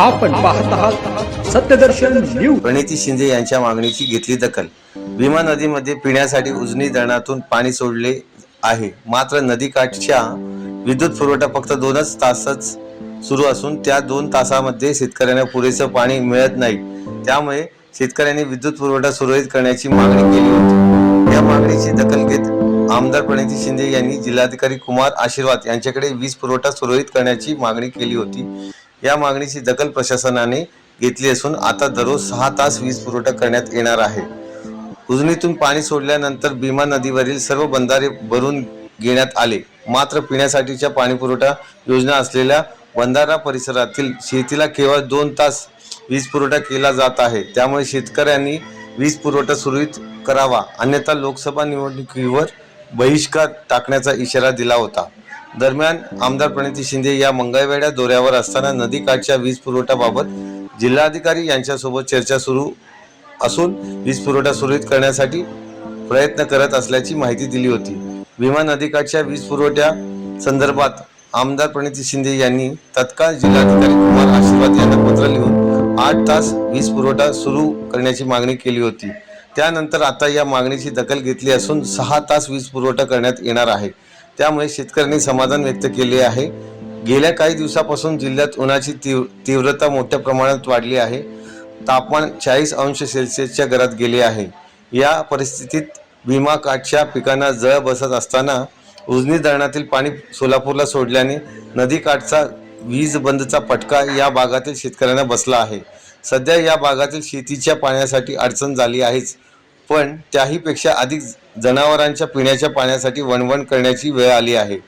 आपण पाहत आहात सत्यदर्शन न्यूज. प्रणिती शिंदे यांच्या मागणीची घेतली दखल. भीमा नदीमध्ये पिण्यासाठी उजनी धरणातून पाणी सोडले आहे. मात्र नदीकाठच्या विद्युत पुरवठा फक्त दोनच तासच सुरू असून त्या दोन तासामध्ये शेतकऱ्यांना पुरेसं पाणी मिळत नाही. त्यामुळे शेतकऱ्यांनी विद्युत पुरवठा सुरळीत करण्याची मागणी केली होती. या मागणीची दखल घेत आमदार प्रणिती शिंदे यांनी जिल्हाधिकारी कुमार आशीर्वाद यांच्याकडे वीज पुरवठा सुरळीत करण्याची मागणी केली होती. या मागणीची दखल प्रशासनाने घेतली असून आता दररोज सहा तास वीज पुरवठा करण्यात येणार आहे. उजनीतून पाणी सोडल्यानंतर भीमा नदीवरील सर्व बंधारे भरून घेण्यात आले. मात्र पिण्यासाठीच्या पाणीपुरवठा योजना असलेल्या बंधारा परिसरातील शेतीला केवळ दोन तास वीज पुरवठा केला जात आहे. त्यामुळे शेतकऱ्यांनी वीज पुरवठा सुरळीत करावा. अन्यथा लोकसभा निवडणुकीवर बहिष्कार टाकण्याचा इशारा दिला होता. दरम्यान आमदार प्रणिती शिंदे या मंगळवेड्या दौऱ्यावर असताना नदीकाठच्या वीज पुरवठ्याबाबत जिल्हाधिकारी यांच्यासोबत चर्चा सुरू असून वीज पुरवठा सुरळीत करण्यासाठी प्रयत्न करत असल्याची माहिती दिली होती. भीमा नदीकाठच्या वीज पुरवठ्या संदर्भात आमदार प्रणिती शिंदे यांनी तत्काळ जिल्हाधिकारी कुमार आशीर्वाद यांना पत्र लिहून आठ तास वीज पुरवठा सुरू करण्याची मागणी केली होती. त्यानंतर आता या मागणीची दखल घेतली असून सहा तास वीज पुरवठा करण्यात येणार आहे. त्यामुळे शेतकऱ्यांनी समाधान व्यक्त केले आहे. गेल्या काही दिवसापासून जिल्ह्यात उन्हाची तीव्र तीव्रता मोठ्या प्रमाणात वाढली आहे. तापमान चाळीस अंश सेल्सिअसच्या घरात गेले आहे. या परिस्थितीत भीमा काठच्या पिकांना जळ बसत असताना उजनी धरणातील पाणी सोलापूरला सोडल्याने नदीकाठचा वीज बंदचा फटका या भागातील शेतकऱ्यांना बसला आहे. सध्या या भागातील शेतीच्या पाण्यासाठी अडचण झाली आहेच. पण त्याहीपेक्षा अधिक जनावरांच्या पिण्याच्या पाण्यासाठी वणवण करण्याची वेळ आली आहे.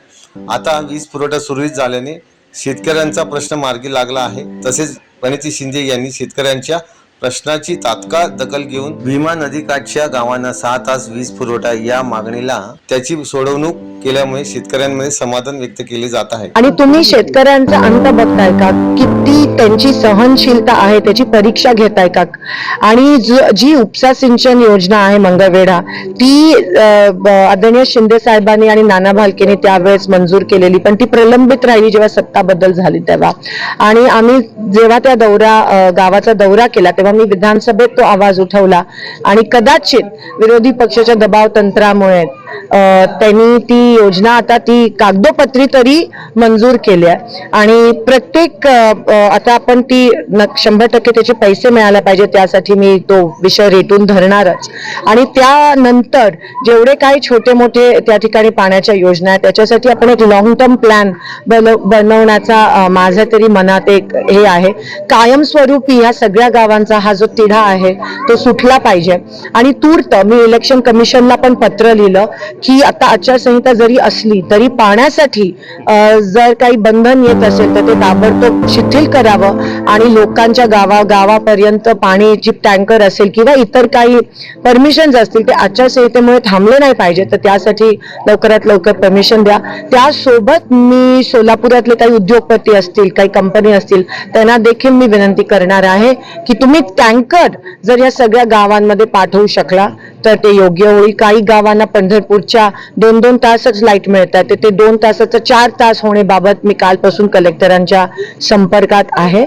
आता वीज पुरवठा सुरळीत झाल्याने शेतकऱ्यांचा प्रश्न मार्गी लागला आहे. तसेच प्रणिती शिंदे यांनी शेतकऱ्यांच्या प्रश्नाची तात्काळ दखल घेऊन भीमा नदीकाठच्या गावांना सहा तास वीज पुरवठा या मागणीला त्याची सोडवणूक केल्यामुळे शेतकऱ्यांमध्ये समाधान व्यक्त केले जात आहे. आणि तुम्ही शेतकऱ्यांचा अंत बघताय का? किती त्यांची सहनशीलता आहे त्याची परीक्षा घेताय का? आणि जी उपसा सिंचन योजना आहे मंगळवेढा ती आदरणीय शिंदे साहेबांनी आणि नाना भालकेने त्यावेळेस मंजूर केलेली पण ती प्रलंबित राहिली जेव्हा सत्ता बदल झाली तेव्हा. आणि आम्ही जेव्हा त्या दौरा गावाचा दौरा केला तेव्हा मी विधानसभेत तो आवाज उठवला. आणि कदाचित विरोधी पक्षाच्या दबाव तंत्रामुळे त्यांनी ती योजना आता ती कागदोपत्री तरी मंजूर केली आहे. आणि प्रत्येक आता आपण ती शंभर टक्के त्याचे पैसे मिळायला पाहिजे त्यासाठी मी तो विषय रेटून धरणारच. आणि त्यानंतर जेवढे काही छोटे मोठे त्या ठिकाणी पाण्याच्या योजना आहेत त्याच्यासाठी आपण एक लॉंग टर्म प्लॅन बनवण्याचा माझ्या तरी मनात एक हे आहे. कायमस्वरूपी या सगळ्या गावांचा हा जो तिढा आहे तो सुटला पाहिजे. आणि तूर्त मी इलेक्शन कमिशनला पण पत्र लिहिलं. की आता आचारसंहिता जरी असली तरी पाण्यासाठी जर काही बंधन येत असेल तर ते ताबडतोब शिथिल करावं. आणि लोकांच्या गावा गावापर्यंत पाणी जी टँकर असेल किंवा इतर काही परमिशन्स असतील ते आचारसंहितेमुळे थांबले नाही पाहिजे तर त्यासाठी लवकरात लवकर परमिशन द्या. त्यासोबत मी सोलापुरातले काही उद्योगपती असतील काही कंपनी असतील त्यांना देखील मी विनंती करणार आहे की तुम्ही टँकर जर या सगळ्या गावांमध्ये पाठवू शकला तर ते योग्य होईल. काही गावांना पंढरपूरच्या दोन दोन तासच लाइट मिळतात. तर ते दोन तासाचं चार तास होण्याबाबत मी कालपासून कलेक्टरांच्या संपर्कात आहे.